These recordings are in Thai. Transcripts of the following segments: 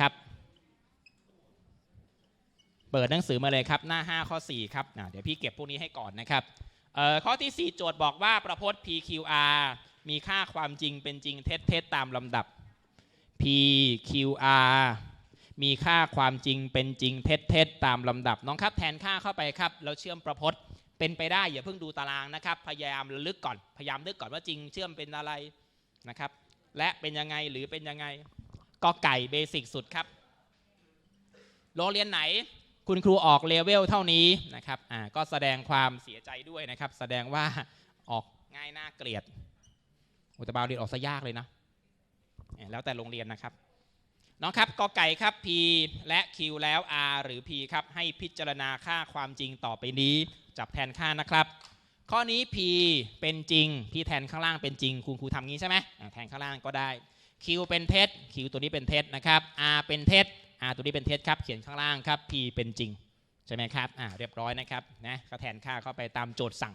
ครับ เปิดหนังสือมาเลยครับหน้า 5 ข้อ 4 ครับเดี๋ยวพี่เก็บพวกนี้ให้ก่อนนะครับข้อที่ 4 โจทย์บอกว่าประพจน์ PQR มีค่าความจริงเป็นจริงเท็จเท็จตามลำดับ PQR มีค่าความจริงเป็นจริงเท็จเท็จตามลำดับ น้องครับแทนค่าเข้าไปครับแล้วเชื่อมประพจน์เป็นไปได้อย่าเพิ่งดูตารางนะครับ พยายามระลึกก่อนพยายามนึกก่อนว่าจริงเชื่อมเป็นอะไรนะครับ และเป็นยังไงหรือเป็นยังไง ก็ไก่เบสิกสุดครับ โรงเรียนไหนคุณครูออกเลเวลเท่านี้นะครับอ่าก็แสดงความเสียใจด้วยนะครับ แสดงว่าออกง่ายน่าเกลียดอุตบาเรียนออกซะยากเลยนะ แล้วแต่โรงเรียนนะครับน้องครับกอไก่ครับ P และ Q แล้ว R หรือ P ครับ ให้พิจารณาค่าความจริงต่อไปนี้ จับแทนค่านะครับ ข้อนี้ P เป็นจริงพี่แทนข้างล่างเป็นจริง คุณครูทำงี้ใช่ไหมแทนข้างล่างก็ได้ Q เป็นเท็จ Q ตัวนี้เป็นเท็จนะครับ R เป็นเท็จ R ตัวนี้เป็นเท็จครับ เขียนข้างล่างครับ P เป็นจริง ใช่ไหมครับ อ่า เรียบร้อยนะครับ นะก็แทนค่าเข้าไปตามโจทย์สั่ง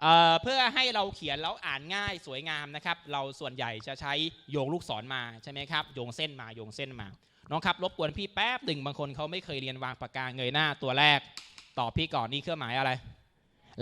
เเพื่อให้เราเขียนแล้วอ่านง่ายสวยงามนะครับ เราส่วนใหญ่จะใช้โยงลูกศรมาใช่ไหมครับ โยงเส้นมา โยงเส้นมา น้องครับ รบกวนพี่แป๊บหนึ่งบางคนเขาไม่เคยเรียนวางปากกาเงยหน้าตัวแรก ตอบพี่ก่อนนี่เครื่องหมายอะไร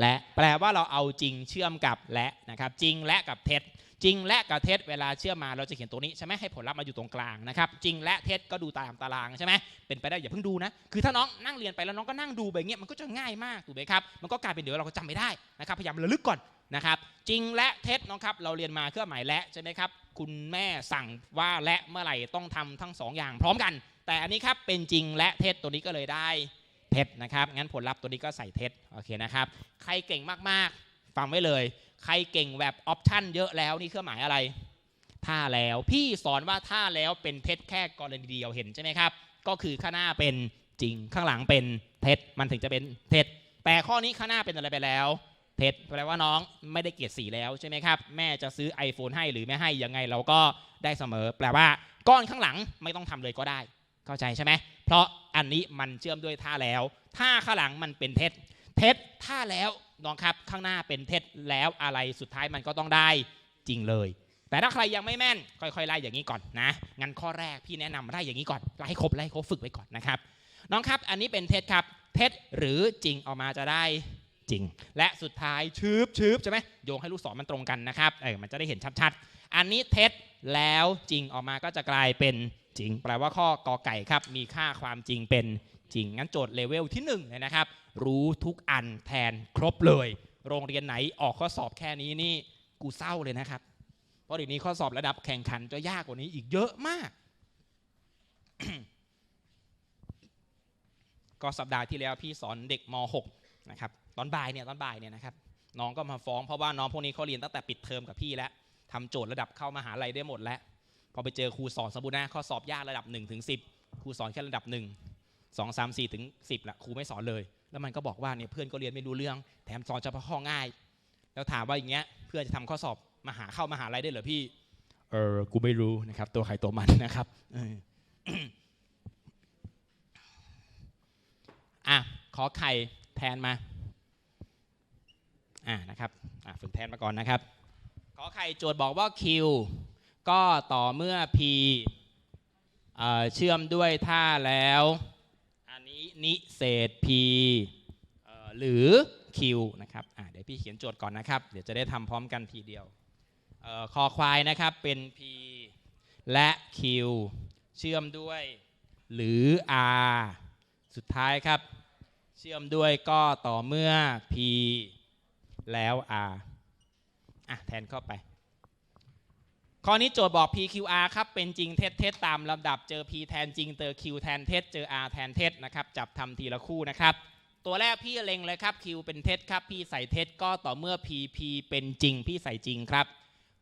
และ แปลว่าเราเอาจริงเชื่อมกับและนะครับ จริงและกับเท็จ จริงและกับเท็จเวลาเชื่อมมาเราจะเขียนตัวนี้ใช่ไหมให้ผลลัพธ์มาอยู่ตรงกลางนะครับจริงและเท็จก็ดูตามตารางใช่ไหมเป็นไปได้อย่าเพิ่งดูนะคือถ้าน้องนั่งเรียนไปแล้วน้องก็นั่งดูแบบเงี้ยมันก็จะง่ายมากถูกไหมครับมันก็กลายเป็นเดี๋ยวเราก็จำไม่ได้นะครับพยายามระลึกก่อนนะครับจริงและเท็จน้องครับเราเรียนมาเครื่องหมายและใช่ไหมครับคุณแม่สั่งว่าและเมื่อไหร่ต้องทำทั้งสองอย่างพร้อมกัน แต่อันนี้ครับเป็นจริงและเท็จตัวนี้ก็เลยได้เท็จนะครับงั้นผลลัพธ์ตัวนี้ก็ใส่เท็จโอเคนะครับใครเก่งมากๆ ฟังไว้เลย ใครเก่งแบบออปชั่นเยอะแล้วนี่เครื่องหมายอะไรท่าแล้วพี่สอนว่าท่าแล้วเป็นเท็จแค่กรณีเดียวเห็นใช่ไหมครับ ก็คือข้างหน้าเป็นจริงข้างหลังเป็นเท็จมันถึงจะเป็นเท็จแต่ข้อนี้ข้างหน้าเป็นอะไรไปแล้ว เท็จแปลว่าน้องไม่ได้เกียรติสีแล้วใช่ไหมครับ แม่จะซื้อ iPhone ให้หรือไม่ให้ยังไงเราก็ได้เสมอ แปลว่าก้อนข้างหลังไม่ต้องทำเลยก็ได้ เข้าใจใช่ไหมเพราะอันนี้มันเชื่อมด้วยท่าแล้วท่าข้างหลังมันเป็นเท็จเท็จท่าแล้ว น้องครับข้างหน้าเป็นเท็จแล้วอะไรสุดท้ายมันก็ต้องได้จริงเลย แต่ถ้าใครยังไม่แม่น ค่อยๆไล่อย่างนี้ก่อนนะงั้นข้อแรกพี่แนะนำไล่อย่างนี้ก่อนไล่ให้ครบไล่ครบฝึกไว้ก่อนนะครับน้องครับอันนี้เป็นเท็จครับเท็จหรือจริงออกมาจะได้จริง และสุดท้ายชืบชืบใช่ไหมโยงให้ลูกศรมันตรงกันนะครับเออมันจะได้เห็นชัดๆ อันนี้เท็จแล้วจริงออกมาก็จะกลายเป็นจริง แปลว่าข้อกอไก่ครับมีค่าความจริงเป็นจริงงั้นโจทย์เลเวลที่หนึ่งเลยนะครับ รู้ทุกอันแทนครบเลย โรงเรียนไหนออกข้อสอบแค่นี้นี่กูเศร้าเลยนะครับ เพราะเดี๋ยวนี้ข้อสอบระดับแข่งขันจะยากกว่านี้อีกเยอะมาก ก็สัปดาห์ที่แล้วพี่สอนเด็กม .6 นะครับตอนบ่ายเนี่ยตอนบ่ายเนี่ยนะครับน้องก็มาฟ้องเพราะว่าน้องพวกนี้เขาเรียนตั้งแต่ปิดเทอมกับพี่แล้วทำโจทย์ระดับเข้ามหาลัยได้หมดแล้วพอไปเจอครูสอนสมบูรณ์นะข้อสอบยากระดับ1ถึง10ครูสอนแค่ระดับ 1 2 3 4ถึง10ละครูไม่สอนเลย แล้วมันก็บอกว่าเนี่ยเพื่อนก็เรียนไม่รู้เรื่อง แถมสอนเฉพาะข้อง่าย แล้วถามว่าอย่างเงี้ยเพื่อนจะทำข้อสอบมหาเข้ามหาลัยได้เหรอพี่ เออกูไม่รู้นะครับ ตัวใครตัวมันนะครับอะขอไข่แทนมาอะนะครับอะฝึกแทนมาก่อนนะครับ ขอไข่โจทย์บอกว่า Q ก็ต่อเมื่อ P เอ่อเชื่อมด้วยท่าแล้ว นิเศษ p หรือ Q นะครับเดี๋ยวพี่เขียนโจทย์ก่อนนะครับ เดี๋ยวจะได้ทำพร้อมกันทีเดียวออคอควายนะครับเป็น P และ Q เชื่อมด้วย หรือ R สุดท้ายครับ เชื่อมด้วยก็ต่อเมื่อ P แล้ว R อะแทนเข้าไป ข้อนี้โจทย์บอก PQR ครับ เป็นจริงเท็จเท็จตามลำดับเจอ P แทนจริงเจอ Q แทนเท็จเจอ R แทนเท็จนะครับ จับทำทีละคู่นะครับ ตัวแรกพี่เล็งเลยครับ Q เป็นเท็จครับ พี่ใส่เท็จก็ต่อเมื่อ P P เป็นจริง พี่ใส่จริงครับ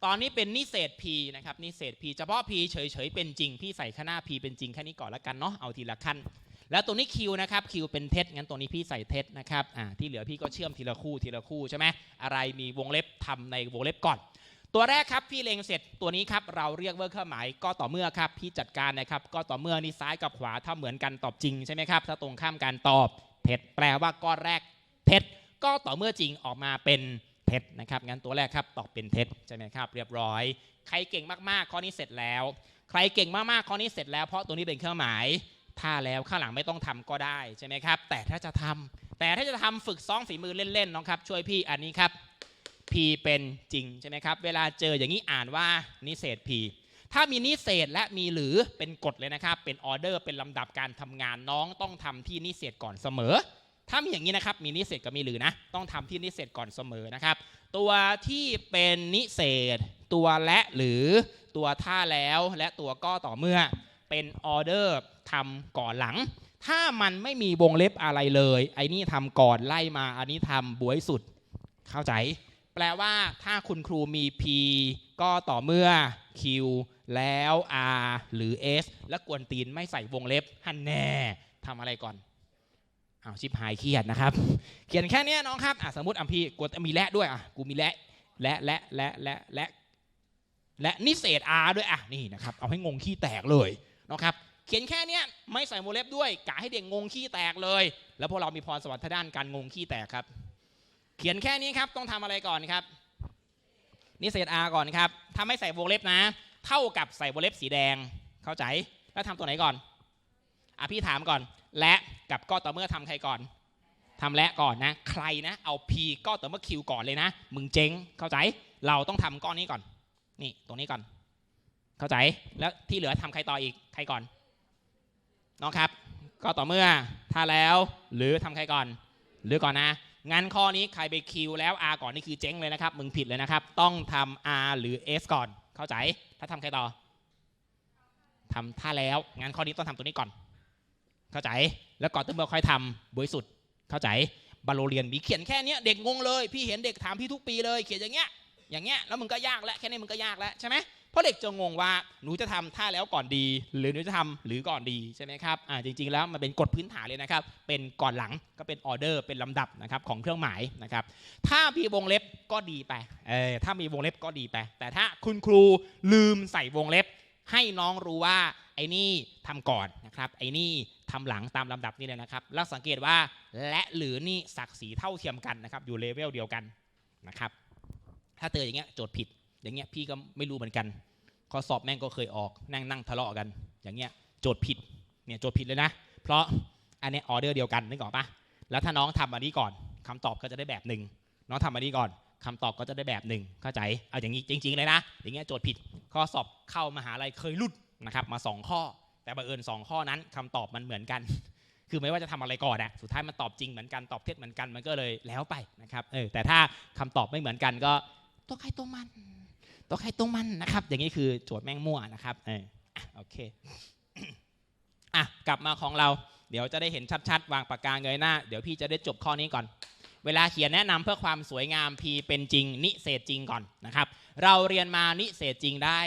ตอนนี้เป็นนิเศษ P นะครับนิเศษ P เฉพาะ P เฉยๆเป็นจริง พี่ใส่ข้างหน้า P เป็นจริงแค่นี้ก่อนละกันเนาะเอาทีละขั้น แล้วตัวนี้ Q นะครับ Q เป็นเท็จงั้นตัวนี้พี่ใส่เท็จนะครับอ่าที่เหลือพี่ก็เชื่อมทีละคู่ทีละคู่ใช่ไหมอะไรมีวงเล็บทำในวงเล็บก่อน ตัวแรกครับพี่เล็งเสร็จตัวนี้ครับเราเรียกว่าเครื่องหมายก็ต่อเมื่อครับพี่จัดการนะครับก็ต่อเมื่อนี่ซ้ายกับขวาถ้าเหมือนกันตอบจริงใช่ไหมครับถ้าตรงข้ามกันตอบเท็จแปลว่าก้อนแรกเท็จก็ต่อเมื่อจริงออกมาเป็นเท็จนะครับงั้นตัวแรกครับตอบเป็นเท็จใช่ไหมครับเรียบร้อย ใครเก่งมากๆข้อนี้เสร็จแล้ว ใครเก่งมากๆข้อนี้เสร็จแล้ว เพราะตัวนี้เป็นเครื่องหมายถ้าแล้วข้างหลังไม่ต้องทำก็ได้ใช่ไหมครับแต่ถ้าจะทำแต่ถ้าจะทำฝึกซ้อมฝีมือเล่นๆน้องครับช่วยพี่อันนี้ครับ P เป็นจริงใช่ไหมครับ เวลาเจออย่างนี้อ่านว่านิเศษ P ถ้ามีนิเศษและมีหรือเป็นกฎเลยนะครับ เป็นออเดอร์เป็นลำดับการทำงานน้องต้องทำที่นิเศษก่อนเสมอ ถ้ามีอย่างนี้นะครับ มีนิเศษกับมีหรือนะ ต้องทำที่นิเศษก่อนเสมอนะครับ ตัวที่เป็นนิเศษ ตัวและหรือตัวถ้าแล้วและตัวก็ต่อเมื่อเป็นออเดอร์ทำก่อนหลัง ถ้ามันไม่มีวงเล็บอะไรเลย ไอ้นี่ทำก่อนไล่มาอันนี้ทำบวยสุด เข้าใจ แปลว่าถ้าคุณครูมี P ก็ต่อเมื่อ Q แล้ว R หรือ S และกวนตีนไม่ใส่วงเล็บฮันแน่ทำอะไรก่อนอ้าวชิบหายเครียดนะครับ เขียนแค่นี้น้องครับอะสมมติอะพี่กดมีและด้วยอะกูมีและและและและและและและนิเศษ R ด้วยอะนี่นะครับเอาให้งงขี้แตกเลยนะครับเขียนแค่นี้ไม่ใส่วงเล็บด้วยกะให้เด็กงงขี้แตกเลย แล้วพวกเรามีพรสวรรค์ทางด้านการงงขี้แตกครับ เขียนแค่นี้ครับต้องทำอะไรก่อนครับนิเศษ R ก่อนครับถ้าไม่ใส่วงเล็บนะ เท่ากับใส่วงเล็บสีแดงเข้าใจแล้วทำตัวไหนก่อนอะพี่ถามก่อน และกับก็ต่อเมื่อทำใครก่อนทำและก่อนนะ ใครนะเอา P ก็ต่อเมื่อ Q ก่อนเลยนะ มึงเจ๊งเข้าใจ เราต้องทำก้อนนี้ก่อน นี่ตรงนี้ก่อน เข้าใจแล้วที่เหลือทำใครต่ออีกใครก่อนน้องครับ ก็ต่อเมื่อถ้าแล้วหรือทำใครก่อน หรือก่อนนะ งั้นข้อนี้ใครไป Q แล้ว R ก่อนนี่คือเจ๊งเลยนะครับ มึงผิดเลยนะครับ ต้องทำ R หรือ S ก่อน เข้าใจ ถ้าทำใครต่อทำถ้าแล้ว งั้นข้อนี้ต้องทำตัวนี้ก่อน เข้าใจ แล้วก่อนต้องเมื่อค่อยทำบริสุทธิ์ เข้าใจ บาโลเรียนมีเขียนแค่เนี้ยเด็กงงเลย พี่เห็นเด็กถามพี่ทุกปีเลย เขียนอย่างเงี้ย อย่างเงี้ย แล้วมึงก็ยากแล้ว แค่นี้มึงก็ยากแล้วใช่ไหม เพราะเด็กจะงงว่าหนูจะทำท่าแล้วก่อนดี หรือหนูจะทำหรือก่อนดีใช่ไหมครับอ่าจริง ๆ แล้วมันเป็นกฎพื้นฐานเลยนะครับ เป็นก่อนหลังก็เป็นออเดอร์เป็นลำดับนะครับของเครื่องหมายนะครับถ้ามีวงเล็บก็ดีไปเออถ้ามีวงเล็บก็ดีไป แต่ถ้าคุณครูลืมใส่วงเล็บ ให้น้องรู้ว่าไอ้นี่ทำก่อนนะครับไอ้นี่ทำหลังตามลำดับนี่เลยนะครับแล้วสังเกตว่าและหรือนี่ศักดิ์ศรีเท่าเทียมกันนะครับอยู่เลเวลเดียวกันนะครับถ้าเจออย่างเงี้ยโจทย์ผิด อย่างเงี้ยพี่ก็ไม่รู้เหมือนกันข้อสอบแม่งก็เคยออกนั่งนั่งทะเลาะกัน อย่างเงี้ยโจทย์ผิดเนี่ยโจทย์ผิดเลยนะ เพราะอันเนี้ออเดอร์เดียวกันนึกออกปะแล้วถ้าน้องทำอันนี้ก่อนคำตอบก็จะได้แบบหนึ่งน้องทำอันนี้ก่อนคำตอบก็จะได้แบบหนึ่งเข้าใจเอาอย่างนี้จริง ๆ เลยนะ อย่างเงี้ยโจทย์ผิด ข้อสอบเข้ามหาลัยเคยหลุดนะครับมาสองข้อ แต่บังเอิญสองข้อนั้นคำตอบมันเหมือนกัน คือไม่ว่าจะทำอะไรก่อนอะสุดท้ายมันตอบจริงเหมือนกันตอบเท็จเหมือนกันมันก็เลยแล้วไปนะครับเออแต่ถ้าคำตอบไม่เหมือนกันก็ตัวใครตัวมัน ตัวใครตัวมันนะครับ อย่างนี้คือโจทย์แม่งมั่วนะครับเอออ่โอเคอะกลับมาของเรา เดี๋ยวจะได้เห็นชัดๆ วางปากกาเงยหน้า เดี๋ยวพี่จะได้จบข้อนี้ก่อน เวลาเขียนแนะนำเพื่อความสวยงาม P เป็นจริง นิเศษจริงก่อนนะครับ เราเรียนมานิเศษจริงได้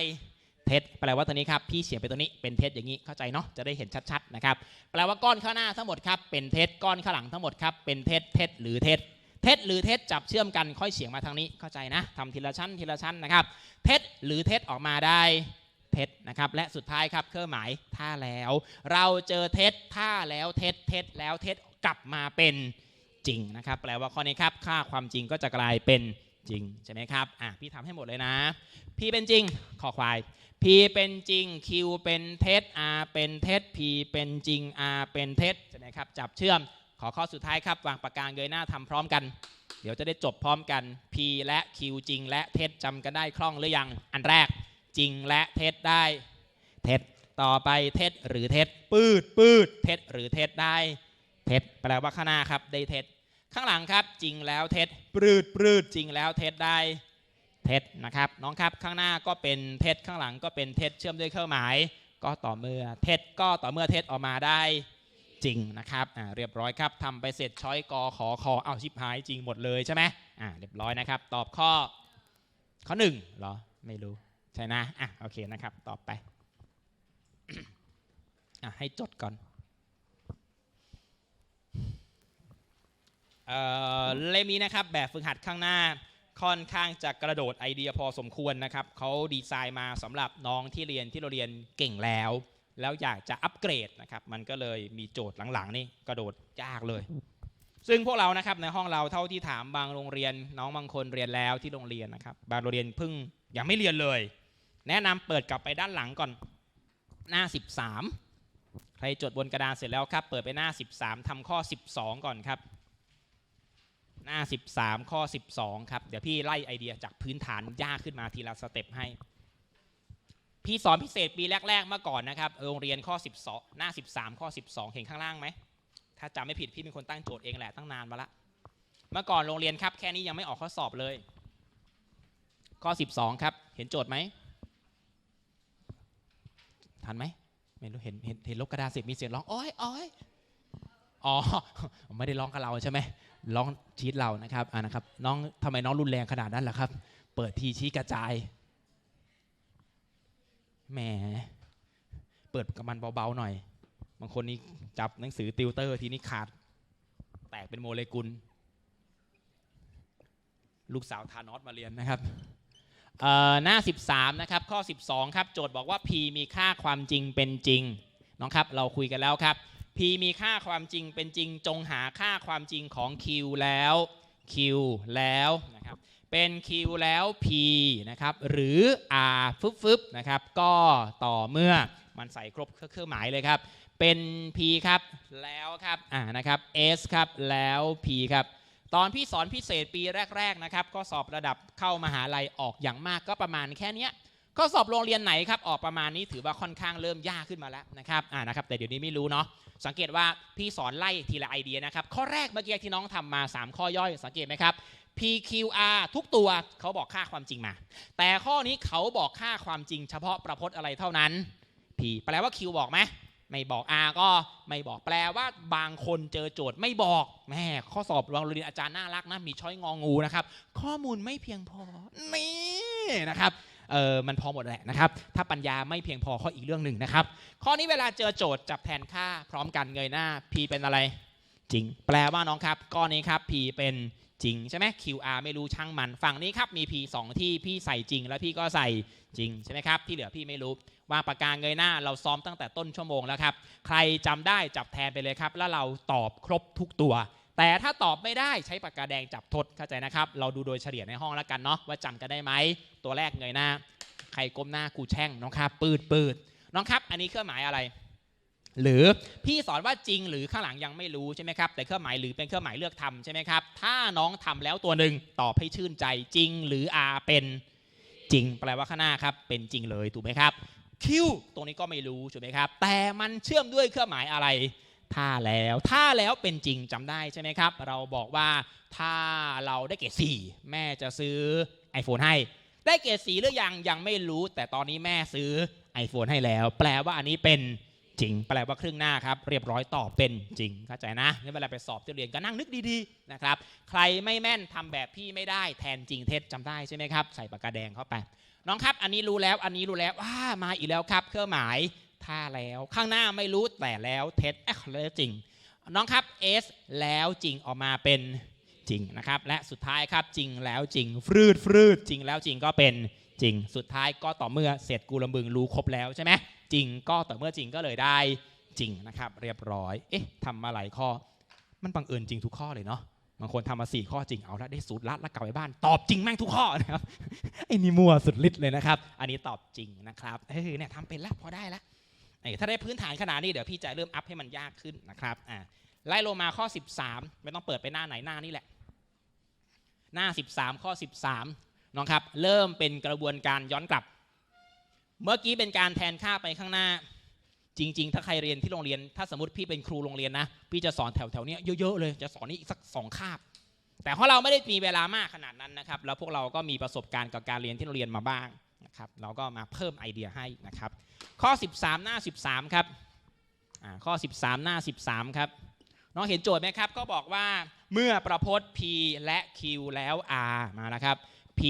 เท็จแปลว่าตัวนี้ครับพี่เขียนไปตัวนี้เป็นเท็จอย่างนี้เข้าใจเนาะจะได้เห็นชัดๆนะครับแปลว่าก้อนข้างหน้าทั้งหมดครับเป็นเท็จก้อนข้างหลังทั้งหมดครับเป็นเท็จเท็จหรือเท็จ เท็จหรือเท็จจับเชื่อมกันค่อยเฉียงมาทางนี้เข้าใจนะทำทีละชั้นทีละชั้นนะครับ เท็จหรือเท็จออกมาได้เท็จนะครับและสุดท้ายครับเครื่องหมายถ้าแล้ว เราเจอเท็จถ้าแล้วเท็จเท็จแล้วเท็จกลับมาเป็นจริงนะครับแปลว่าข้อนี้ครับค่าความจริงก็จะกลายเป็นจริงใช่ไหมครับอะพี่ทำให้หมดเลยนะ P เป็นจริงขอควาย P เป็นจริง Q เป็นเท็จ R เป็นเท็จ P เป็นจริง R เป็นเท็จใช่ไหมครับจับเชื่อม ขอข้อสุดท้ายครับ วางปากกาเงยหน้าทำพร้อมกัน เดี๋ยวจะได้จบพร้อมกัน P และ Q จริง และเท็จจำกันได้คล่องหรือยัง อันแรก จริงและเท็จได้ เท็จต่อไปเท็จหรือเท็จปืดปืดเท็จหรือเท็จได้ เท็จแปลว่าข้างหน้าครับได้เท็จข้างหลังครับ จริงแล้วเท็จปืดปืดจริงแล้วเท็จได้เท็จนะครับน้องครับข้างหน้าก็เป็นเท็จข้างหลังก็เป็นเท็จเชื่อมด้วยเครื่องหมาย ก็ต่อเมื่อเท็จก็ต่อเมื่อเท็จออกมาได้ จริงนะครับอ่าเรียบร้อยครับทำไปเสร็จช้อยกอขอคอเอาชิบหายจริงหมดเลยใช่ไหมอ่าเรียบร้อยนะครับ ตอบข้อ ข้อหนึ่งเหรอไม่รู้ใช่นะอะโอเคนะครับตอบไปอะให้จดก่อนเอ่อเล่มนี้นะครับแบบฝึกหัดข้างหน้าค่อนข้างจะกระโดดไอเดียพอสมควรนะครับเขาดีไซน์มาสำหรับน้องที่เรียนที่เราเรียนเก่งแล้ว แล้วอยากจะอัปเกรดนะครับ มันก็เลยมีโจทย์หลังๆ นี่กระโดดยากเลย ซึ่งพวกเรานะครับในห้องเราเท่าที่ถามบางโรงเรียน น้องบางคนเรียนแล้วที่โรงเรียนนะครับ บางโรงเรียนเพิ่งยังไม่เรียนเลย แนะนำเปิดกลับไปด้านหลังก่อนหน้า 13 ใครจดบนกระดานเสร็จแล้วครับ เปิดไปหน้า 13ทำข้อ 12 ก่อนครับ หน้า 13 ข้อ 12 ครับ เดี๋ยวพี่ไล่ไอเดียจากพื้นฐานยากขึ้นมาทีละสเต็ปให้ พี่สอนพิเศษปีแรกๆเมื่อก่อนนะครับโรงเรียนข้อ 12 หน้า 13 ข้อ 12 เห็นข้างล่างไหม ถ้าจำไม่ผิดพี่เป็นคนตั้งโจทย์เองแหละตั้งนานมาละเมื่อก่อนโรงเรียนครับ แค่นี้ยังไม่ออกข้อสอบเลย ข้อ 12 ครับ เห็นโจทย์ไหมทันไหมไม่รู้เห็นเห็นเห็นลบกระดาษเสร็จมีเสียงร้องโอ้ยโอ้ยอ๋อไม่ได้ร้องกับเราใช่ไหมร้องชีตเรานะครับอ่านะครับน้องทำไมน้องรุนแรงขนาดนั้นล่ะครับ เปิดทีชี้กระจาย แหม เปิดกับมันเบาๆหน่อย บางคนนี่จับหนังสือติวเตอร์ทีนี้ขาด แตกเป็นโมเลกุล ลูกสาวทานอสมาเรียนนะครับหน้า 13 นะครับ ข้อ 12 ครับ โจทย์บอกว่า p มีค่าความจริงเป็นจริงน้องครับ เราคุยกันแล้วครับ p มีค่าความจริงเป็นจริง จงหาค่าความจริงของ q แล้ว q แล้วนะครับ เป็น q แล้ว p นะครับหรือ r ฟึบฟึบนะครับก็ต่อเมื่อมันใส่ครบเครื่องหมายเลยครับ เป็น p ครับแล้วครับอ่านะครับ s ครับแล้ว p ครับตอนพี่สอนพิเศษปีแรก ๆนะครับ ก็สอบระดับเข้ามหาลัยออกอย่างมากก็ประมาณแค่นี้ก็สอบโรงเรียนไหนครับออกประมาณนี้ถือว่าค่อนข้างเริ่มยากขึ้นมาแล้วนะครับอ่านะครับแต่เดี๋ยวนี้ไม่รู้เนาะสังเกตว่าพี่สอนไล่ทีละไอเดียนะครับข้อแรกเมื่อกี้ที่น้องทำมา 3 ข้อย่อยสังเกตไหมครับ PQR ทุกตัวเขาบอกค่าความจริงมา แต่ข้อนี้เขาบอกค่าความจริงเฉพาะประพจน์อะไรเท่านั้น P แปลว่า Q บอกไหมไม่บอก R ก็ไม่บอกแปลว่าบางคนเจอโจทย์ไม่บอกแม่ข้อสอบโรงเรียนอาจารย์น่ารักนะมีช้อยงองูนะครับ ข้อมูลไม่เพียงพอนี่นะครับเออมันพอหมดแหละนะครับ ถ้าปัญญาไม่เพียงพอข้ออีกเรื่องหนึ่งนะครับ ข้อนี้เวลาเจอโจทย์จับแทนค่าพร้อมกันเงยหน้า P เป็นอะไร จริง แปลว่าน้องครับ ก้อนนี้ครับ P เป็น จริงใช่ไหม QR ไม่รู้ช่างมันฝั่งนี้ครับมี P 2ที่พี่ใส่จริง แล้วพี่ก็ใส่จริงใช่ไหมครับ ที่เหลือพี่ไม่รู้วางปากกาเงยหน้า เราซ้อมตั้งแต่ต้นชั่วโมงแล้วครับ ใครจำได้จับแทนไปเลยครับ แล้วเราตอบครบทุกตัว แต่ถ้าตอบไม่ได้ใช้ปากกาแดงจับทดเข้าใจนะครับ เราดูโดยเฉลี่ยในห้องแล้วกันเนาะว่าจำกันได้ไหมตัวแรกเงยหน้า ใครก้มหน้ากูแช่งน้องครับ ปืดปืดน้องครับ อันนี้เครื่องหมายอะไร หรือพี่สอนว่าจริงหรือข้างหลังยังไม่รู้ใช่ไหมครับแต่เครื่องหมายหรือเป็นเครื่องหมายเลือกทำใช่ไหมครับถ้าน้องทำแล้วตัวหนึ่งตอบให้ชื่นใจจริงหรือ R เป็นจริง แปลว่าข้างหน้าครับเป็นจริงเลยถูกไหมครับ Q ตรงนี้ก็ไม่รู้ถูกไหมครับแต่มันเชื่อมด้วยเครื่องหมายอะไรถ้าแล้วถ้าแล้วเป็นจริงจำได้ใช่ไหมครับ เราบอกว่าถ้าเราได้เกรด4แม่จะซื้อ iPhone ให้ ได้เกรดสีหรือยังยังไม่รู้ แต่ตอนนี้แม่ซื้อ iPhone ให้แล้ว แปลว่าอันนี้เป็น จริง แปลว่าครึ่งหน้าครับ เรียบร้อยตอบเป็นจริง เข้าใจนะงั้นเวลาไปสอบที่เรียนก็นั่งนึกดีๆนะครับ ใครไม่แม่นทำแบบพี่ไม่ได้แทนจริงเท็จจำได้ใช่ไหมครับ ใส่ปากกาแดงเข้าไป น้องครับ อันนี้รู้แล้ว อันนี้รู้แล้วว้ามาอีกแล้วครับ เครื่องหมายถ้าแล้ว ข้างหน้าไม่รู้แต่แล้วเท็จเอ๊ะแล้วจริง น้องครับ S แล้วจริงออกมาเป็นจริงนะครับ และสุดท้ายครับจริงแล้วจริงฟรืดฟรืดจริงแล้วจริงก็เป็นจริง สุดท้ายก็ต่อเมื่อเสร็จกูลำบึงรู้ครบแล้วใช่ไหม จริงก็ต่อเมื่อจริงก็เลยได้จริงนะครับ เรียบร้อย เอ๊ะทำมาหลายข้อ มันบังเอิญจริงทุกข้อเลยเนาะบางคนทำมาสี่ข้อจริงเอาละได้สูตรลัดแล้วกลับไปบ้านตอบจริงแม่งทุกข้อนะครับไอ้นี่มัวสุดฤทธิ์เลยนะครับ อันนี้ตอบจริงนะครับเฮ้ยเนี่ยทำเป็นแล้วพอได้ล้วเอ้ถ้าได้พื้นฐานขนาดนี้เดี๋ยวพี่จะเริ่มอัพให้มันยากขึ้นนะครับอ่าไล่ลงมาข้อ 13 ไม่ต้องเปิดไปหน้าไหนหน้านี่แหละ หน้า 13 ข้อ 13น้องครับ เริ่มเป็นกระบวนการย้อนกลับ เมื่อกี้เป็นการแทนค่าไปข้างหน้า จริง ๆ ถ้าใครเรียนที่โรงเรียน ถ้าสมมติพี่เป็นครูโรงเรียนนะ พี่จะสอนแถวๆนี้เยอะๆเลย จะสอนนี่อีกสักสองคาบ แต่เพราะเราไม่ได้มีเวลามากขนาดนั้นนะครับ แล้วพวกเราก็มีประสบการณ์กับการเรียนที่โรงเรียนมาบ้างนะครับ เราก็มาเพิ่มไอเดียให้นะครับ ข้อ 13 หน้า 13 ครับอ่าข้อ 13 หน้า 13 ครับน้องเห็นโจทย์ไหมครับ ก็บอกว่าเมื่อประพจน์ P และ Q แล้ว R มานะครับ P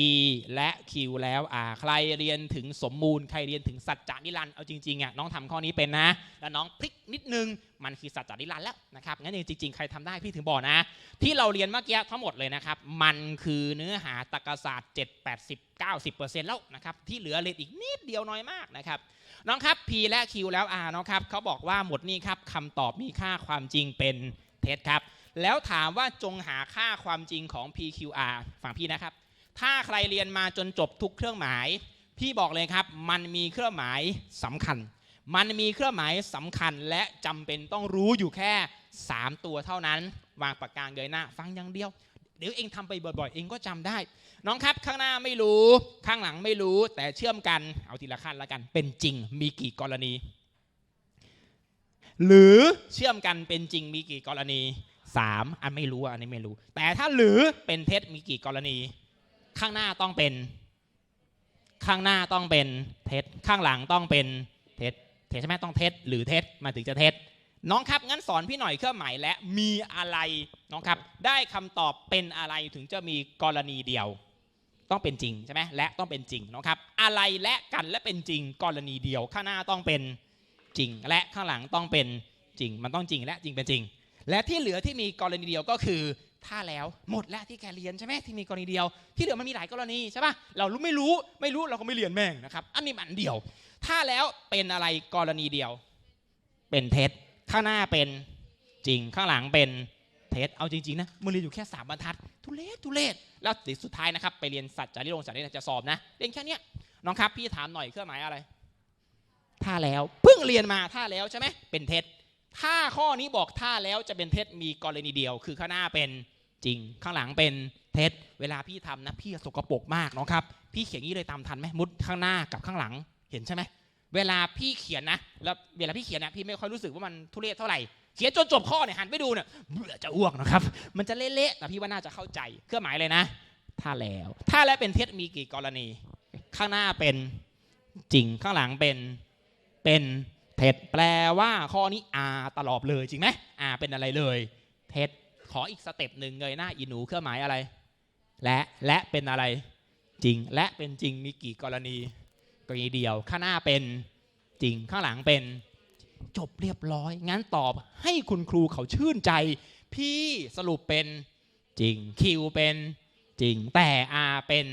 และ Q แล้ว R ใครเรียนถึงสมมูล ใครเรียนถึงสัจจานิรันดร์เอาจริงๆอะน้องทำข้อนี้เป็นนะ แล้วน้องพลิกนิดนึงมันคือสัจจานิรันดร์แล้วนะครับงั้นจริงๆใครทำได้พี่ถึงบอกนะ ที่เราเรียนเมื่อกี้ทั้งหมดเลยนะครับมันคือเนื้อหาตรรกศาสตร์7 80 90 แล้วนะครับที่เหลือเรียอีกนิดเดียวน้อยมากนะครับน้องครับ P และ Q แล้ว R น้องครับเขาบอกว่าหมดนี่ครับคำตอบมีค่าความจริงเป็นเท็จครับแล้วถามว่าจงหาค่าความจริงของ PQR ฝั่งพี่นะครับ ถ้าใครเรียนมาจนจบทุกเครื่องหมาย พี่บอกเลยครับ มันมีเครื่องหมายสำคัญ มันมีเครื่องหมายสำคัญและจำเป็นต้องรู้อยู่แค่ 3 ตัวเท่านั้น วางปากกาเงยหน้า ฟังอย่างเดียว เดี๋ยวเองทำไปบ่อยๆ เองก็จำได้ น้องครับข้างหน้าไม่รู้ ข้างหลังไม่รู้ แต่เชื่อมกันเอาทีละขั้นละกัน เป็นจริง มีกี่กรณี หรือเชื่อมกันเป็นจริงมีกี่กรณีสามอันไม่รู้อันนี้ไม่รู้ แต่ถ้าหรือเป็นเท็จมีกี่กรณี ข้างหน้าต้องเป็น ข้างหน้าต้องเป็นเท็จข้างหลังต้องเป็นเท็จเท็จใช่ไหมต้องเท็จหรือเท็จมาถึงจะเท็จน้องครับงั้นสอนพี่หน่อยเครื่องหมายและมีอะไรน้องครับ ได้คำตอบเป็นอะไรถึงจะมีกรณีเดียว ต้องเป็นจริงใช่ไหมและต้องเป็นจริงน้องครับ อะไรและกันและเป็นจริงกรณีเดียว ข้างหน้าต้องเป็นจริง และข้างหลังต้องเป็นจริง มันต้องจริงและจริงเป็นจริง และที่เหลือที่มีกรณีเดียวก็คือ ถ้าแล้ว หมดแล้วที่แกเรียนใช่ไหมที่มีกรณีเดียว ที่เหลือมันมีหลายกรณีใช่ปะเรารู้ไม่รู้ไม่รู้เราก็ไม่เรียนแม่งนะครับ อันนี้มันเดียว ถ้าแล้วเป็นอะไรกรณีเดียว เป็นเท็จข้างหน้าเป็นจริงข้างหลังเป็นเท็จเอาจริงๆนะมันเรียนอยู่แค่สามบรรทัด ทุเรศทุเรศแล้วสุดท้ายนะครับไปเรียนสัตว์จาริรงสัตว์นี่จะสอบนะเรียนแค่เนี้ยน้องครับพี่ถามหน่อยเครื่องหมายอะไรถ้าแล้วเพิ่งเรียนมาถ้าแล้วใช่ไหมเป็นเท็จถ้าข้อนี้บอกถ้าแล้วจะเป็นเท็จมีกรณีเดียว คือข้างหน้าเป็น จริง ข้างหลังเป็นเท็จ เวลาพี่ทำนะพี่สกปรกมากน้องครับ พี่เขียนอย่างนี้เลยตามทันไหมมุดข้างหน้ากับข้างหลังเห็นใช่ไหมเวลาพี่เขียนนะแล้วเวลาพี่เขียนนะพี่ไม่ค่อยรู้สึกว่ามันทุเรศเท่าไหร่เขียนจนจบข้อเนี่ยหันไปดูเนี่ยเบื่อจะอ้วกนะครับ มันจะเละๆแต่พี่ว่าน่าจะเข้าใจเครื่องหมายเลยนะ ถ้าแล้ว ถ้าแล้วเป็นเท็จมีกี่กรณี ข้างหน้าเป็นจริงข้างหลังเป็นเป็นเท็จแปลว่าข้อนี้อาตลอดเลยจริงไหมอาเป็นอะไรเลย เท็จ ออีกสเต็ปหนึ่งเงยหน้าอีหนูเครื่องหมายอะไร และและเป็นอะไรจริง และเป็นจริงมีกี่กรณี กรณีเดียว ข้างหน้าเป็นจริงข้างหลังเป็น จบเรียบร้อย งั้นตอบให้คุณครูเขาชื่นใจ พี่สรุปเป็นจริงคิวเป็นจริงแต่อาเป็น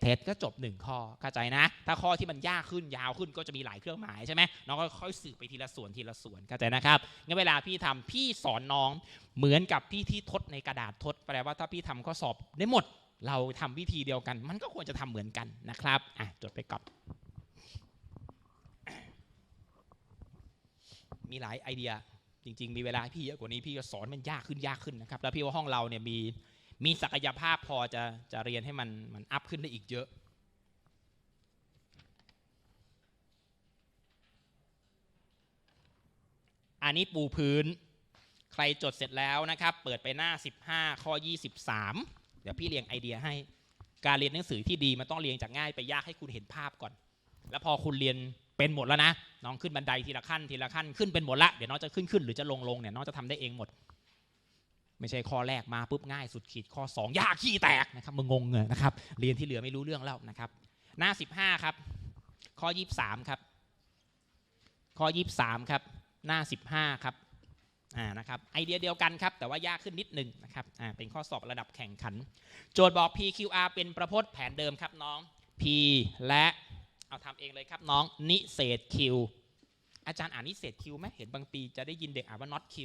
เท็จก็จบหนึ่งข้อเข้าใจนะ ถ้าข้อที่มันยากขึ้นยาวขึ้นก็จะมีหลายเครื่องหมายใช่ไหมน้องก็ค่อยสืบไปทีละส่วนทีละส่วนเข้าใจนะครับงั้นเวลาพี่ทำพี่สอนน้องเหมือนกับพี่ที่ทดในกระดาษทดแปลว่าถ้าพี่ทำข้อสอบได้หมด เราทำวิธีเดียวกัน มันก็ควรจะทำเหมือนกันนะครับอะจดไปก่อนมีหลายไอเดียจริง ๆ มีเวลาพี่เยอะกว่านี้พี่ก็สอนมันยากขึ้นยากขึ้นนะครับแล้วพี่ว่าห้องเราเนี่ยมี มีศักยภาพพอจะจะเรียนให้มันมันอัพขึ้นได้อีกเยอะ อันนี้ปูพื้น ใครจดเสร็จแล้วนะครับ เปิดไปหน้า 15 ข้อ 23 เดี๋ยวพี่เรียงไอเดียให้ การเรียนหนังสือที่ดีมันต้องเรียงจากง่ายไปยากให้คุณเห็นภาพก่อน แล้วพอคุณเรียนเป็นหมดแล้วนะ น้องขึ้นบันไดทีละขั้นทีละขั้นขึ้นเป็นหมดละ เดี๋ยวน้องจะขึ้นขึ้นหรือจะลงลงเนี่ยน้องจะทำได้เองหมด ไม่ใช่ข้อแรกมาปุ๊บง่ายสุดขีดข้อ 2 ยากขี้แตกนะครับมึงงงเลยนะครับเรียนที่เหลือไม่รู้เรื่องแล้วนะครับหน้า 15 ครับ ข้อ 23 ครับ ข้อ 23 ครับ หน้า 15 ครับอ่านะครับไอเดียเดียวกันครับ แต่ว่ายากขึ้นนิดหนึ่งนะครับอ่าเป็นข้อสอบระดับแข่งขัน โจทย์บอก PQR เป็นประพจน์แผนเดิมครับน้อง P และเอาทำเองเลยครับน้องนิเศษ Q อาจารย์อ่านนิเศษ Q ไหมเห็นบางปีจะได้ยินเด็กอ่านว่า not Q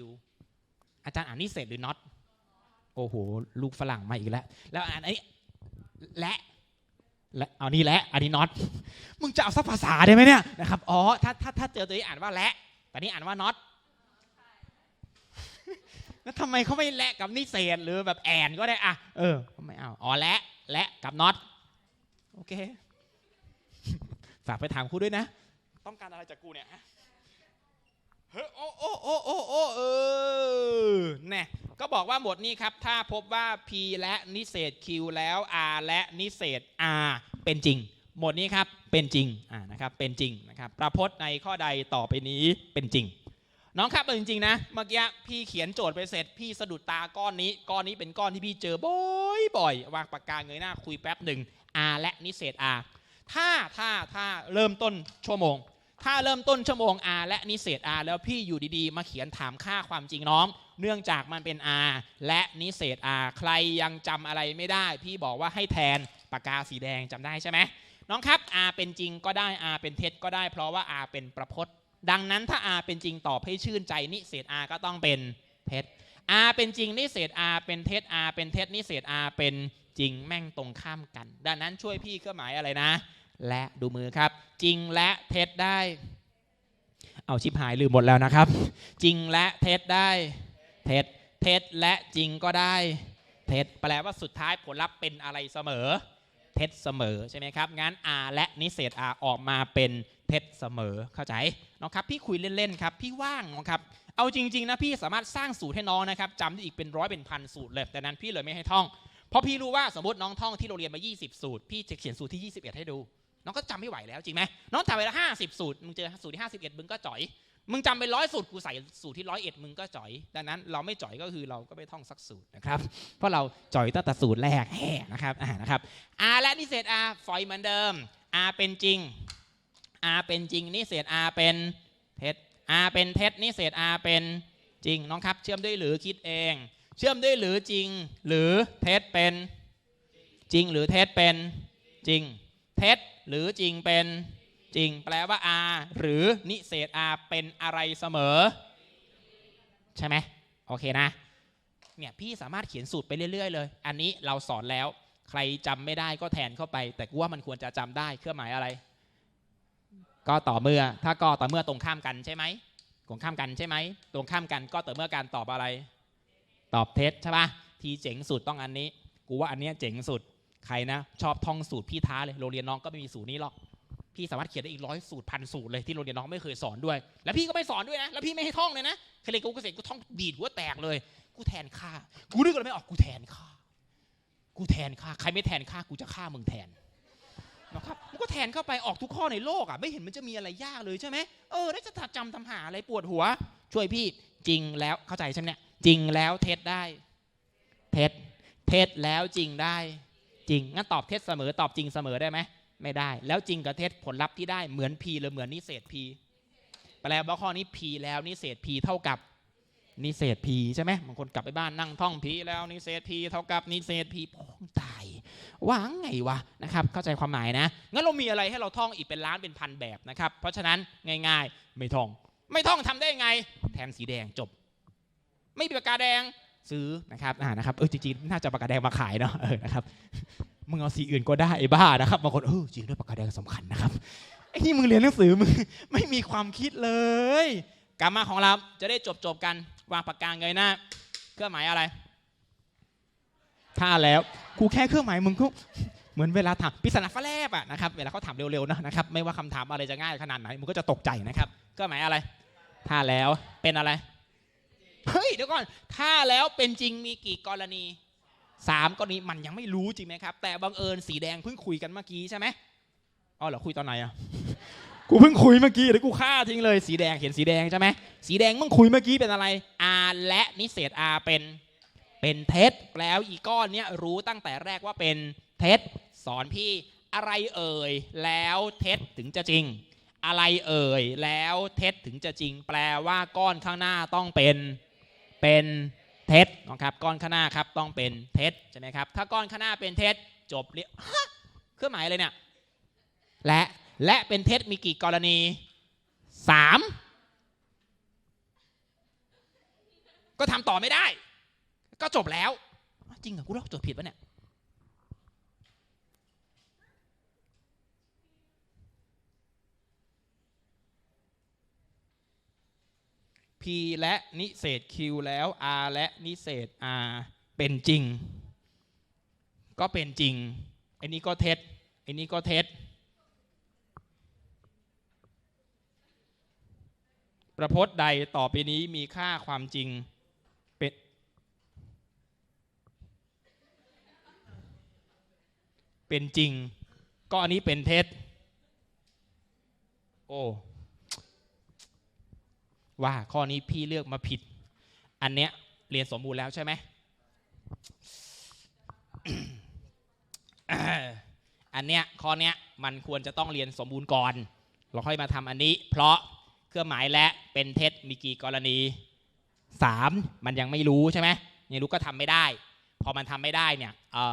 อาจารย์อ่านนิเศษหรือ not โอ้โหลูกฝรั่งมาอีกแล้ว แล้วอ่านอันนี้และและเอานี่และอันนี้ not มึงจะเอาสักภาษาได้ไหมเนี่ยนะครับอ๋อถ้าถ้าถ้าเจอตัวนี้อ่านว่าและแต่นี่อ่านว่า not แล้วทำไมเขาไม่และกับนิเศษหรือแบบแอนก็ได้อะเออไม่เอาอ๋อและและกับ not โอเคฝากไปถามครูด้วยนะ ต้องการอะไรจากกูเนี่ยฮะ เฮ้ยโอ้โอ้โอ้โอ้โอ้เออแน่ก็บอกว่าหมวดนี้ครับ ถ้าพบว่า P และนิเศษ Q แล้ว R และนิเศษ R เป็นจริง หมวดนี้ครับเป็นจริงอ่านะครับเป็นจริงนะครับประพจน์ในข้อใดต่อไปนี้เป็นจริง น้องครับเอาจริงๆนะเมื่อกี้พี่เขียนโจทย์ไปเสร็จ พี่สะดุดตาก้อนนี้ ก้อนนี้เป็นก้อนที่พี่เจอบ่อยๆวางปากกาเงยหน้าคุยแป๊บหนึ่ง R และนิเศษ R ถ้าถ้าถ้าเริ่มต้นชั่วโมง ถ้าเริ่มต้นชั่วโมง R และนิเศษ R แล้วพี่อยู่ดีๆ มาเขียนถามค่าความจริงน้อง เนื่องจากมันเป็น R และนิเศษ R ใครยังจำอะไรไม่ได้ พี่บอกว่าให้แทนปากกาสีแดงจำได้ใช่ไหมน้องครับ R เป็นจริงก็ได้ R เป็นเท็จก็ได้ เพราะว่า R เป็นประพจน์ ดังนั้นถ้า R เป็นจริงตอบให้ชื่นใจนิเศษ R ก็ต้องเป็นเท็จ R เป็นจริงนิเศษ R เป็นเท็จ R เป็นเท็จนิเศษ R เป็นจริงแม่งตรงข้ามกัน ดังนั้นช่วยพี่เครื่องหมายอะไรนะ และดูมือครับ จริงและเท็จได้ เอาชิบหายลืมหมดแล้วนะครับ จริงและเท็จได้ เท็จเท็จและจริงก็ได้ เท็จแปลว่าสุดท้ายผลลัพธ์เป็นอะไรเสมอ เท็จเสมอใช่ไหมครับงั้น R และนิเศษ R ออกมาเป็นเท็จเสมอเข้าใจน้องครับ พี่คุยเล่นๆครับพี่ว่างน้องครับเอาจริงๆนะพี่สามารถสร้างสูตรให้น้องนะครับจำได้อีกเป็นร้อยเป็นพันสูตรเลยแต่นั้นพี่เลยไม่ให้ท่อง เพราะพี่รู้ว่าสมมติน้องท่องที่โรงเรียนมา 20 สูตร พี่จะเขียนสูตรที่ 21 ให้ดู น้องก็จำไม่ไหวแล้วจริงไหมน้องจำไปแล้ว50สูตรมึงเจอสูตรที่51มึงก็จ่อย มึงจำไปร้อยสูตรกูใส่สูตรที่ร้อยเอ็ดมึงก็จ่อย ดังนั้นเราไม่จ่อยก็คือเราก็ไม่ท่องสักสูตรนะครับ เพราะเราจ่อยตั้งแต่สูตรแรกแห่นะครับอ่านะครับ R และนิเศษ R ฟอยเหมือนเดิม R เป็นจริง R เป็นจริงนิเศษ R เป็นเท็จ R เป็นเท็จนิเศษ R เป็นจริงน้องครับ เชื่อมด้วยหรือคิดเอง เชื่อมด้วยหรือจริง หรือเท็จเป็นจริงหรือเท็จเป็นจริง หรือจริงเป็นจริง แปลว่า R หรือนิเศษ R เป็นอะไรเสมอ ใช่ไหมโอเคนะเนี่ยพี่สามารถเขียนสูตรไปเรื่อย ๆ เลย อันนี้เราสอนแล้ว ใครจำไม่ได้ก็แทนเข้าไป แต่กูว่ามันควรจะจำได้เครื่องหมายอะไร ก็ต่อเมื่อ ถ้าก็ต่อเมื่อตรงข้ามกันใช่ไหมตรงข้ามกันใช่ไหมตรงข้ามกันก็ต่อเมื่อการตอบอะไร ตอบเท็จใช่ปะทีเจ๋งสุดต้องอันนี้ กูว่าอันนี้เจ๋งสุด ใครนะ ชอบท่องสูตรพี่ท้าเลยโรงเรียนน้องก็ไม่มีสูตรนี้หรอกพี่สามารถเขียนได้อีกร้อยสูตรพันสูตรเลยที่โรงเรียนน้องไม่เคยสอนด้วย แล้วพี่ก็ไม่สอนด้วยนะ แล้วพี่ไม่ให้ท่องเลยนะเคยเรียนกูเกษตรกูท่องดีดหัวแตกเลย กูแทนค่า กูนึกอะไรไม่ออกกูแทนค่า กูแทนค่า ใครไม่แทนค่ากูจะฆ่ามึงแทนนะครับมันก็แทนเข้าไปออกทุกข้อในโลกอะไม่เห็นมันจะมีอะไรยากเลยใช่ไหมเออแล้วจะจำทำหาอะไรปวดหัว ช่วยพี่จริงแล้วเข้าใจใช่ไหมเนี่ยจริงแล้วเท็จได้ เท็จเท็จแล้วจริงได้ จริง งั้นตอบเท็จเสมอตอบจริงเสมอได้ไหมไม่ได้ แล้วจริงกับเท็จผลลัพธ์ที่ได้เหมือน P หรือเหมือนนิเศษ P แปลว่าข้อนี้ P แล้วนิเศษ P เท่ากับนิเศษ P ใช่ไหมบางคนกลับไปบ้านนั่งท่อง P แล้วนิเศษ P เท่ากับนิเศษ P พ้องตายว่าไงวะนะครับเข้าใจความหมายนะงั้นเรามีอะไรให้เราท่องอีกเป็นล้านเป็นพันแบบนะครับ เพราะฉะนั้นง่าย ๆ ไม่ท่อง ไม่ท่องทำได้ไงแทนสีแดงจบ ไม่มีปากกาแดง ซื้อนะครับอ่านะครับเออจริงๆน่าจะปากกาแดงมาขายเนาะเออนะครับมึงเอาสีอื่นก็ได้ไอ้บ้านะครับบางคนเออจริงด้วยปากกาแดงสำคัญนะครับไอ้นี่มึงเรียนหนังสือมึงไม่มีความคิดเลยกรรมาของเราจะได้จบจบๆกันวางปากกาเงยหน้าเครื่องหมายอะไรถ้าแล้วกูแค่เครื่องหมายมึงก็เหมือนเวลาถามปิศนาฟ้าแลบอะนะครับเวลาเขาถามเร็วๆนะนะครับไม่ว่าคำถามอะไรจะง่ายขนาดไหนมึงก็จะตกใจนะครับเครื่องหมายอะไรถ้าแล้วเป็นอะไร เฮ้ยเดี๋ยวก่อน ถ้าแล้วเป็นจริงมีกี่กรณีสามกรณีมันยังไม่รู้จริงไหมครับ แต่บังเอิญสีแดงเพิ่งคุยกันเมื่อกี้ใช่ไหมอ๋อเหรอคุยตอนไหนอะกูเพิ่งคุยเมื่อกี้เดี๋ยวกูฆ่าทิ้งเลยสีแดงเห็นสีแดงใช่ไหมสีแดงมึงคุยเมื่อกี้เป็นอะไร R และนิเศษ R เป็นเป็นเท็จแล้วอีก้อนเนี้ยรู้ตั้งแต่แรกว่าเป็นเท็จสอนพี่อะไรเอ่ยแล้วเท็จถึงจะจริง อะไรเอ่ยแล้วเท็จถึงจะจริง แปลว่าก้อนข้างหน้าต้องเป็น เป็นเท็จนะครับก้อนข้างหน้าครับต้องเป็นเท็จใช่ไหมครับถ้าก้อนข้างหน้าเป็นเท็จจบเรียฮะเครื่องหมายเลยเนี่ยและและเป็นเท็จมีกี่กรณีสามก็ทำต่อไม่ได้ ก็จบแล้วอ้าวจริงเหรอกูเล่าจดผิดปะเนี่ย พีและนิเศษ Q แล้ว R และนิเศษ R เป็นจริง ก็เป็นจริงอ้นี้ก็เท็จไอ้นี้ก็เท็จ ประพจน์ใดต่อไปนี้มีค่าความจริงเป็นเป็นจริง ก็อันนี้เป็นเท็จ โอ้ ว่าข้อนี้พี่เลือกมาผิด อันเนี้ยเรียนสมบูรณ์แล้วใช่ไหมอันเนี้ยข้อเนี้ยมันควรจะต้องเรียนสมบูรณ์ก่อน เราค่อยมาทำอันนี้ เพราะเครื่องหมายและเป็นเท็จมีกี่กรณีสามมันยังไม่รู้ใช่ไหมยังรู้ก็ทำไม่ได้ พอมันทำไม่ได้เนี่ยเอ่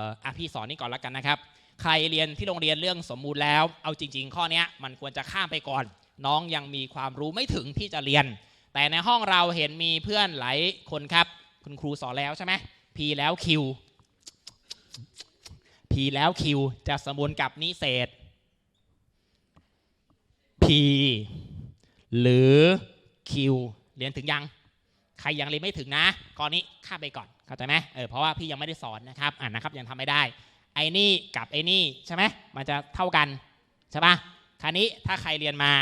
ออะพี่สอนนี่ก่อนแล้วกันนะครับ ใครเรียนที่โรงเรียนเรื่องสมมูลแล้ว เอาจริง ๆ ข้อเนี้ยมันควรจะข้ามไปก่อน น้องยังมีความรู้ไม่ถึงที่จะเรียน แต่ในห้องเราเห็นมีเพื่อนหลายคนครับ คุณครูสอนแล้วใช่ไหมพีแล้วคิวพีแล้วคิวจะสมบูรณ์กับนิเศษ P หรือ Q เรียนถึงยัง ใครยังเรียนไม่ถึงนะข้อนนี้ข้ามไปก่อน เข้าใจไหมเออ เพราะว่าพี่ยังไม่ได้สอนนะครับ อ่านะครับ ยังทำไม่ได้ ไอ้นี่กับไอ้นี่ใช่ไหมมันจะเท่ากันใช่ปะคราวนี้ถ้าใครเรียนมา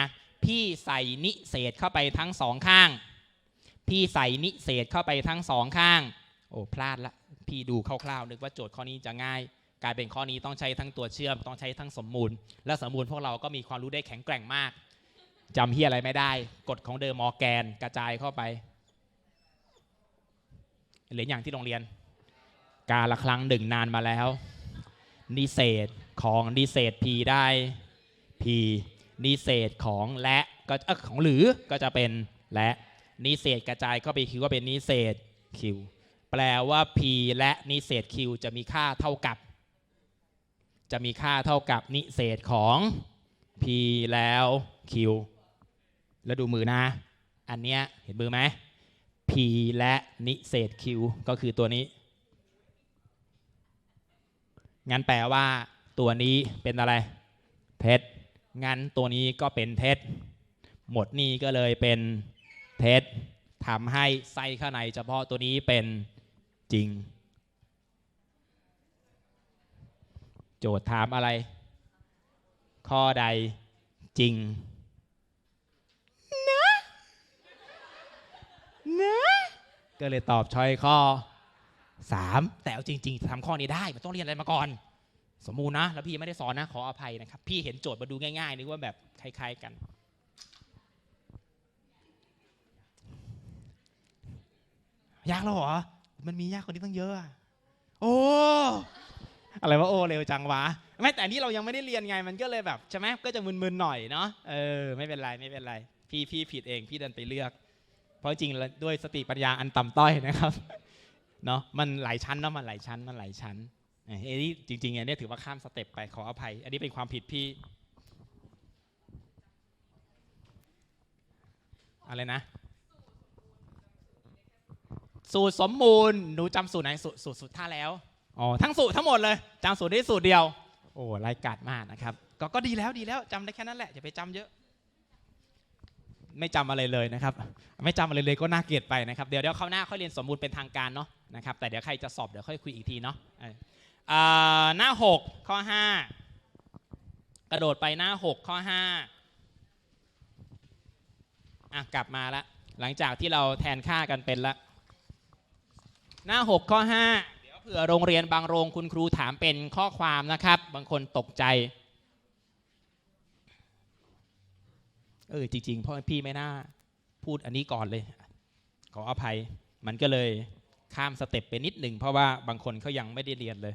พี่ใส่นิเศษเข้าไปทั้งสองข้าง พี่ใส่นิเศษเข้าไปทั้งสองข้าง โอ้พลาดละ พี่ดูคร่าวๆนึกว่าโจทย์ข้อนี้จะง่าย กลายเป็นข้อนี้ต้องใช้ทั้งตัวเชื่อมต้องใช้ทั้งสมมูล และสมมูลพวกเราก็มีความรู้ได้แข็งแกร่งมากจำเฮียอะไรไม่ได้ กฎของเดอร์มอร์แกนกระจายเข้าไปเหรียญอย่างที่โรงเรียน การละครั้งหนึ่งนานมาแล้ว นิเศษของนิเศษ p ได้ p นิเศษของและก็ของหรือก็จะเป็นและนิเศษกระจายเข้าไป q ก็เป็นนิเศษ q แปลว่า p และนิเศษ q จะมีค่าเท่ากับ จะมีค่าเท่ากับนิเศษของ p แล้ว q แล้วดูมือนะ อันเนี้ยเห็นมือไหม p และนิเศษ q ก็คือตัวนี้งั้นแปลว่าตัวนี้เป็นอะไรเท็จ งั้นตัวนี้ก็เป็นเท็จ หมดนี้ก็เลยเป็นเท็จทำให้ไส้ข้างในเฉพาะตัวนี้เป็นจริง โจทย์ถามอะไร ข้อใดจริงนะนะก็เลยตอบช้อยข้อ 3 แต่เอาจริง ๆทำข้อนี้ได้ มันต้องเรียนอะไรมาก่อน สมมูลนะ แล้วพี่ไม่ได้สอนนะ ขออภัยนะครับ พี่เห็นโจทย์มาดูง่ายๆนึกว่าแบบคล้ายๆกันยากแล้วเหรอ มันมียากกว่านี้ตั้งเยอะ โอ้ อะไรว่าโอ้เร็วจังวะ ไม่แต่นี้เรายังไม่ได้เรียนไง มันก็เลยแบบใช่ไหมก็จะมึนๆหน่อยเนาะ เออ ไม่เป็นไร ไม่เป็นไร พี่พี่ผิดเอง พี่ดินไปเลือก เพราะจริงด้วยสติปัญญาอันต่ำต้อยนะครับ เนาะ มันหลายชั้นเนาะ มันหลายชั้น มันหลายชั้น อ้ยอันนี้จริงๆอันนี้ถือว่าข้ามสเต็ปไปขออภัย อันนี้เป็นความผิดพี่ อะไรนะ สูตรสมมูลหนูจำสูตรไหนสูตรสูตรสูตรท่าแล้วอ๋อทั้งสูตรทั้งหมดเลยจำสูตรได้สูตรเดียว โอ้รายกาดมากนะครับ ก็ก็ดีแล้วดีแล้วจำได้แค่นั้นแหละอย่าไปจำเยอะ ไม่จำอะไรเลยนะครับ ไม่จำอะไรเลยก็น่าเกลียดไปนะครับเดี๋ยวเดี๋ยวเขาหน้าค่อยเรียนสมบูรณ์เป็นทางการเนาะนะครับแต่เดี๋ยวใครจะสอบเดี๋ยวค่อยคุยอีกทีเนาะ หน้า 6 ข้อ 5 กระโดดไปหน้า 6 ข้อ 5อะกลับมาละหลังจากที่เราแทนค่ากันเป็นละหน้า 6 ข้อ 5 เดี๋ยวเผื่อโรงเรียนบางโรงคุณครูถามเป็นข้อความนะครับ บางคนตกใจเออจริงๆพ่อพี่ไม่น่าพูดอันนี้ก่อนเลย ขออภัยมันก็เลยข้ามสเต็ปไปนิดหนึ่งเพราะว่าบางคนเขายังไม่ได้เรียนเลย